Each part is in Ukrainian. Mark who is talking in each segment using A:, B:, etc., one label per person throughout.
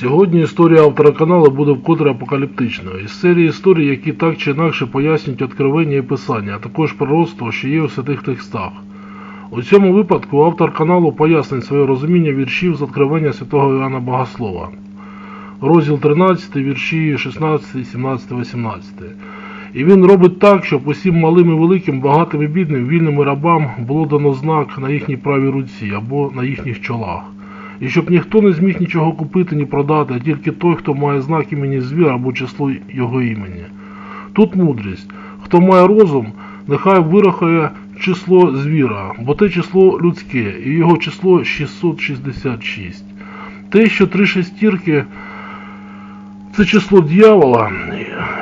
A: Сьогодні історія автора каналу буде вкотре апокаліптичною. Із серії історій, які так чи інакше пояснюють откровення і писання, а також пророцтво, що є у святих текстах. У цьому випадку автор каналу пояснить своє розуміння віршів з откровення святого Іоанна Богослова. Розділ 13, вірші 16, 17, 18. І він робить так, щоб усім малим і великим, багатим і бідним, вільним і рабам було дано знак на їхній правій руці або на їхніх чолах. І щоб ніхто не зміг нічого купити ні продати, а тільки той, хто має знак імені звіра або число його імені. Тут мудрість. Хто має розум, нехай вирахує число звіра, бо те число людське, і його число 666. Те, що три шестірки це число дьявола,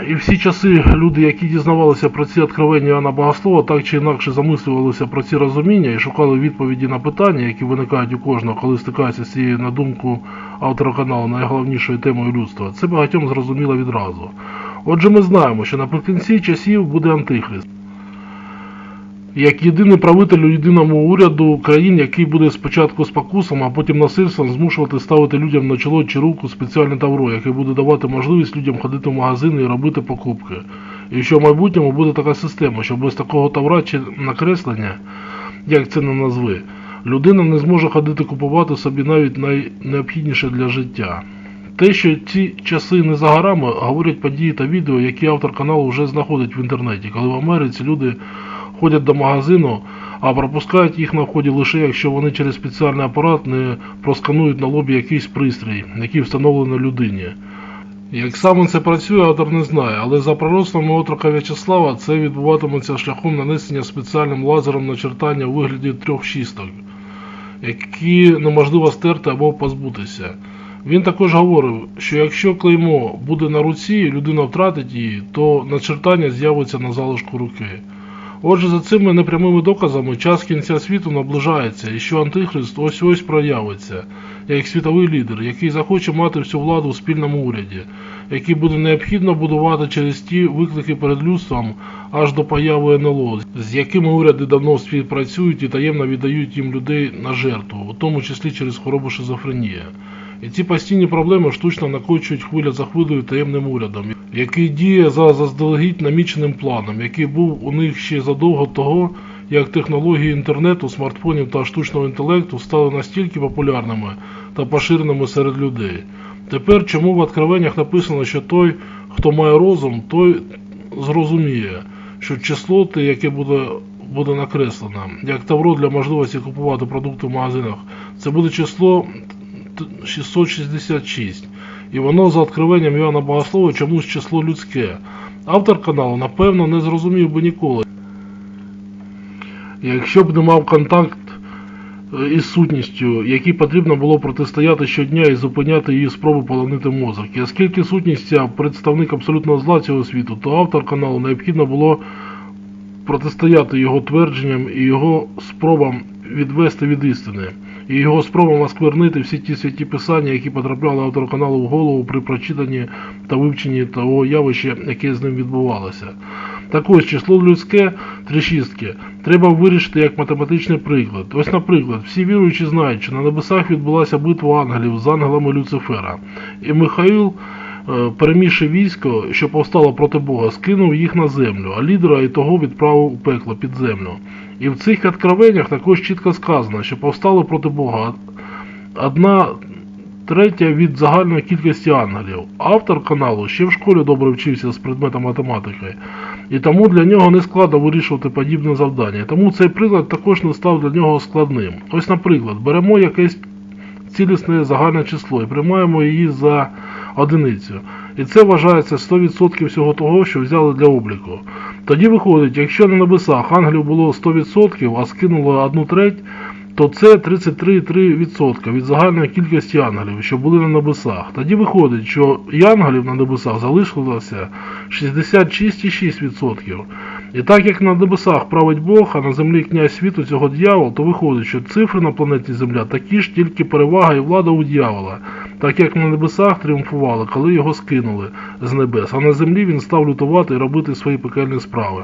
A: і всі часи люди, які дізнавалися про ці откровення Іоанна Богослова, так чи інакше замислювалися про ці розуміння і шукали відповіді на питання, які виникають у кожного, коли стикаються з цією, на думку автора каналу, найголовнішою темою людства. Це багатьом зрозуміло відразу. Отже, ми знаємо, що наприкінці часів буде Антихрист. Як єдиний правитель у єдиному уряду країн, який буде спочатку спокусом, а потім насильством змушувати ставити людям на чоло чи руку спеціальне тавро, яке буде давати можливість людям ходити в магазини і робити покупки. І що в майбутньому буде така система, що без такого тавра чи накреслення, як це не назви, людина не зможе ходити купувати собі навіть найнеобхідніше для життя. Те, що ці часи не за горами, говорять події та відео, які автор каналу вже знаходить в інтернеті, коли в Америці люди ходять до магазину, а пропускають їх на вході лише якщо вони через спеціальний апарат не просканують на лобі якийсь пристрій, який встановлено людині. Як саме це працює, автор не знає, але за пророцтвами отрока В'ячеслава це відбуватиметься шляхом нанесення спеціальним лазером начертання у вигляді трьох шісток, які неможливо стерти або позбутися. Він також говорив, що якщо клеймо буде на руці людина втратить її, то начертання з'явиться на залишку руки. Отже, за цими непрямими доказами час кінця світу наближається, і що Антихрист ось ось проявиться, як світовий лідер, який захоче мати всю владу в спільному уряді, який буде необхідно будувати через ті виклики перед людством аж до появи НЛО, з якими уряди давно співпрацюють і таємно віддають їм людей на жертву, у тому числі через хворобу шизофренія. І ці постійні проблеми штучно накочують хвиля за хвилею таємним урядом, який діє за заздалегідь наміченим планом, який був у них ще задовго того, як технології інтернету, смартфонів та штучного інтелекту стали настільки популярними та поширеними серед людей. Тепер чому в откровеннях написано, що той, хто має розум, той зрозуміє, що число те, яке буде буде накреслено, як тавро для можливості купувати продукти в магазинах, це буде число 666. І воно за откровенням Іоанна Богослова чомусь число людське. Автор каналу, напевно, не зрозумів би ніколи. Якщо б не мав контакт е, із сутністю, якій потрібно було протистояти щодня і зупиняти її спроби полонити мозок. І оскільки сутність ця представник абсолютного зла цього світу, то автор каналу необхідно було протистояти його твердженням і його спробам відвести від істини, і його спробам осквернити всі ті святі писання, які потрапляли автору каналу в голову при прочитанні та вивченні того явища, яке з ним відбувалося. Так ось число людське три шістки треба вирішити як математичний приклад. Ось, наприклад, всі віруючі знають, що на небесах відбулася битва ангелів з ангелами Люцифера. І Михаїл, е, перемігши військо, що повстало проти Бога, скинув їх на землю, а лідера і того відправив у пекло під землю. І в цих откровеннях також чітко сказано, що повстало проти Бога одна третя від загальної кількості ангелів. Автор каналу ще в школі добре вчився з предметом математики, і тому для нього не складно вирішувати подібне завдання. Тому цей приклад також не став для нього складним. Ось, наприклад, беремо якесь цілісне загальне число і приймаємо її за одиницю. І це вважається 100% всього того, що взяли для обліку. Тоді виходить, якщо на небесах ангелів було 100%, а скинуло одну треть, то це 33,3% від загальної кількості ангелів, що були на небесах. Тоді виходить, що і ангелів на небесах залишилося 66,6%. І так як на небесах править Бог, а на землі князь світу цього дьявол, то виходить, що цифри на планеті Земля такі ж тільки перевага і влада у дьявола, так як на небесах тріумфували, коли його скинули з небес, а на землі він став лютувати і робити свої пекельні справи.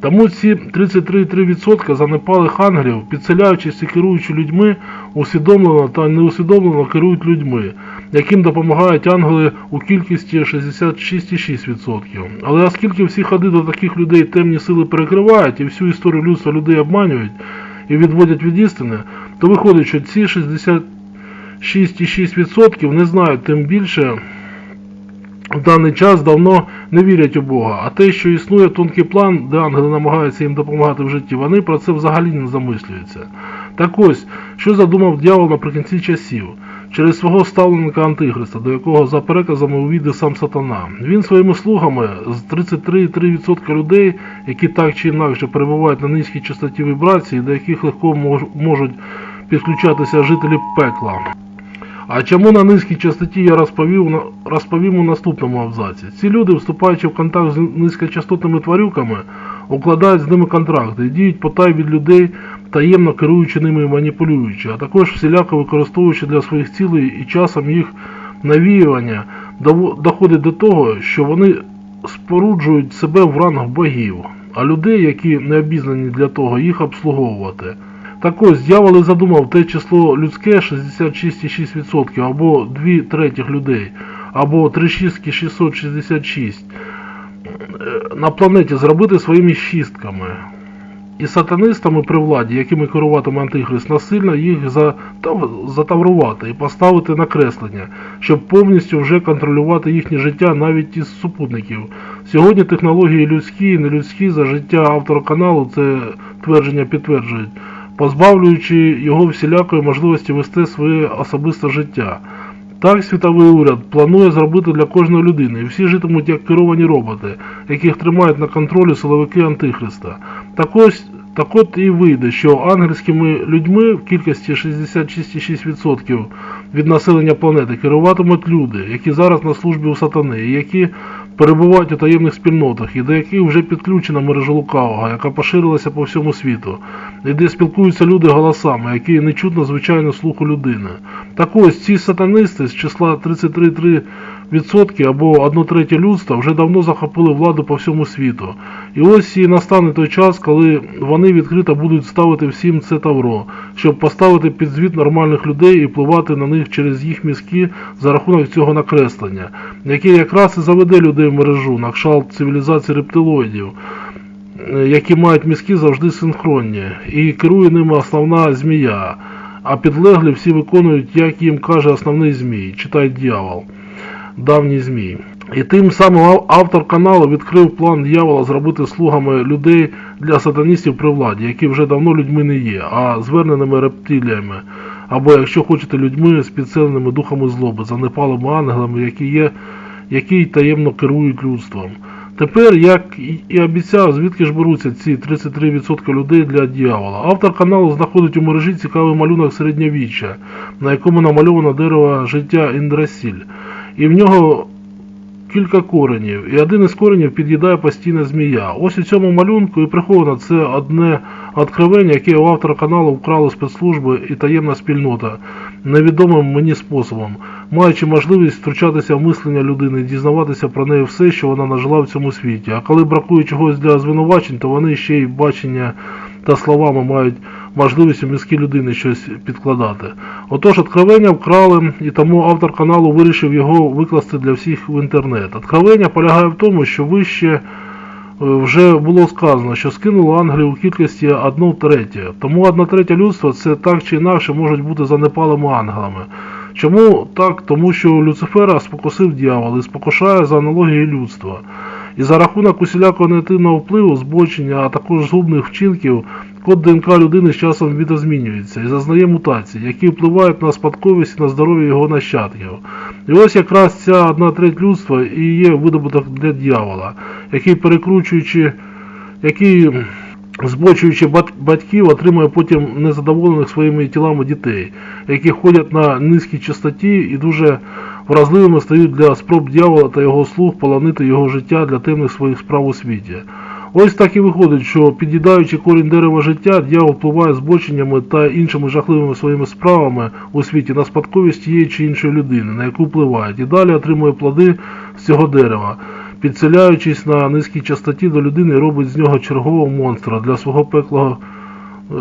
A: Тому ці 33,3% занепалих ангелів, підселяючись і керуючи людьми, усвідомлено та неусвідомлено керують людьми, яким допомагають ангели у кількості 66,6%. Але оскільки всі ходи до таких людей темні сили перекривають і всю історію людства людей обманюють і відводять від істини, то виходить, що ці 66,6% не знають тим більше в даний час давно не вірять у Бога, а те, що існує тонкий план, де ангели намагаються їм допомагати в житті, вони про це взагалі не замислюються. Так ось, що задумав дьявол наприкінці часів, через свого ставленика Антихриста, до якого за переказами увійде сам сатана. Він своїми слугами з 33,3% людей, які так чи інакше перебувають на низькій частоті вібрації, до яких легко можуть підключатися жителі пекла. А чому на низькій частоті я розповів, розповім у наступному абзаці. Ці люди, вступаючи в контакт з низькочастотними тварюками, укладають з ними контракти, діють потай від людей, таємно керуючи ними і маніпулюючи, а також всіляко використовуючи для своїх цілей і часом їх навіювання, доходить до того, що вони споруджують себе в ранг богів, а людей, які не обізнані для того, їх обслуговувати. Так ось, дьявол і задумав те число людське 66,6% або 2 третіх людей, або 3666 е, на планеті зробити своїми шістками. І сатанистами при владі, якими керуватиме Антихрист, насильно їх затав- затаврувати і поставити на креслення, щоб повністю вже контролювати їхнє життя навіть із супутників. Сьогодні технології людські і нелюдські за життя автора каналу це твердження підтверджують, позбавлюючи його всілякої можливості вести своє особисте життя. Так світовий уряд планує зробити для кожної людини, і всі житимуть як керовані роботи, яких тримають на контролі силовики Антихриста. Так ось, так от і вийде, що ангельськими людьми в кількості 66,6% від населення планети керуватимуть люди, які зараз на службі у сатани, і які перебувають у таємних спільнотах, і до яких вже підключена мережа лукавого, яка поширилася по всьому світу, і де спілкуються люди голосами, які не чутно звичайно слуху людини. Так ось ці сатанисти з числа 33,3% або 1 третя людства вже давно захопили владу по всьому світу. І ось і настане той час, коли вони відкрито будуть ставити всім це тавро, щоб поставити під звіт нормальних людей і впливати на них через їх мізки за рахунок цього накреслення, яке якраз і заведе людей в мережу на кшалт цивілізації рептилоїдів які мають мізки завжди синхронні, і керує ними основна змія, а підлеглі всі виконують, як їм каже основний змій, читай дьявол, давній змій. І тим самим автор каналу відкрив план дьявола зробити слугами людей для сатаністів при владі, які вже давно людьми не є, а зверненими рептиліями, або, якщо хочете, людьми з підселеними духами злоби, занепалими ангелами, які є, які таємно керують людством. Тепер, як і обіцяв, звідки ж беруться ці 33% людей для дьявола. Автор каналу знаходить у мережі цікавий малюнок середньовіччя, на якому намальовано дерево життя Індрасіль. І в нього кілька коренів, і один із коренів під'їдає постійна змія. Ось у цьому малюнку і приховано це одне откровення, яке у автора каналу вкрали спецслужби і таємна спільнота невідомим мені способом, маючи можливість втручатися в мислення людини дізнаватися про неї все, що вона нажила в цьому світі. А коли бракує чогось для звинувачень, то вони ще й бачення та словами мають можливість у мізки людини щось підкладати. Отож, откровення вкрали, і тому автор каналу вирішив його викласти для всіх в інтернет. Откровення полягає в тому, що вище е, вже було сказано, що скинуло ангелів у кількості 1 третє. Тому 1 третя людства це так чи інакше можуть бути занепалими ангелами. Чому так? Тому що Люцифера спокусив дьявол і спокушає за аналогією людства. І за рахунок усілякого негативного впливу, збочення, а також згубних вчинків, код ДНК людини з часом відозмінюється і зазнає мутацій, які впливають на спадковість і на здоров'я його нащадків. І ось якраз ця одна треть людства і є видобуток для дьявола, який перекручуючи, який збочуючи батьків, отримує потім незадоволених своїми тілами дітей, які ходять на низькій частоті і дуже вразливими стають для спроб дьявола та його слуг полонити його життя для темних своїх справ у світі. Ось так і виходить, що під'їдаючи корінь дерева життя, дьявол впливає збоченнями та іншими жахливими своїми справами у світі на спадковість тієї чи іншої людини, на яку впливають, і далі отримує плоди з цього дерева. підселяючись на низькій частоті до людини, робить з нього чергового монстра для свого пеклого, е,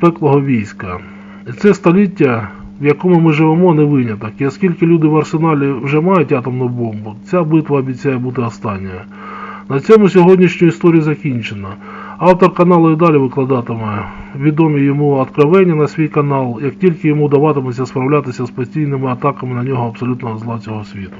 A: пеклого війська. І це століття, в якому ми живемо, не виняток. І оскільки люди в арсеналі вже мають атомну бомбу, ця битва обіцяє бути останньою. На цьому сьогоднішню історію закінчено. Автор каналу і далі викладатиме відомі йому откровення на свій канал, як тільки йому даватиметься справлятися з постійними атаками на нього абсолютного зла цього світу.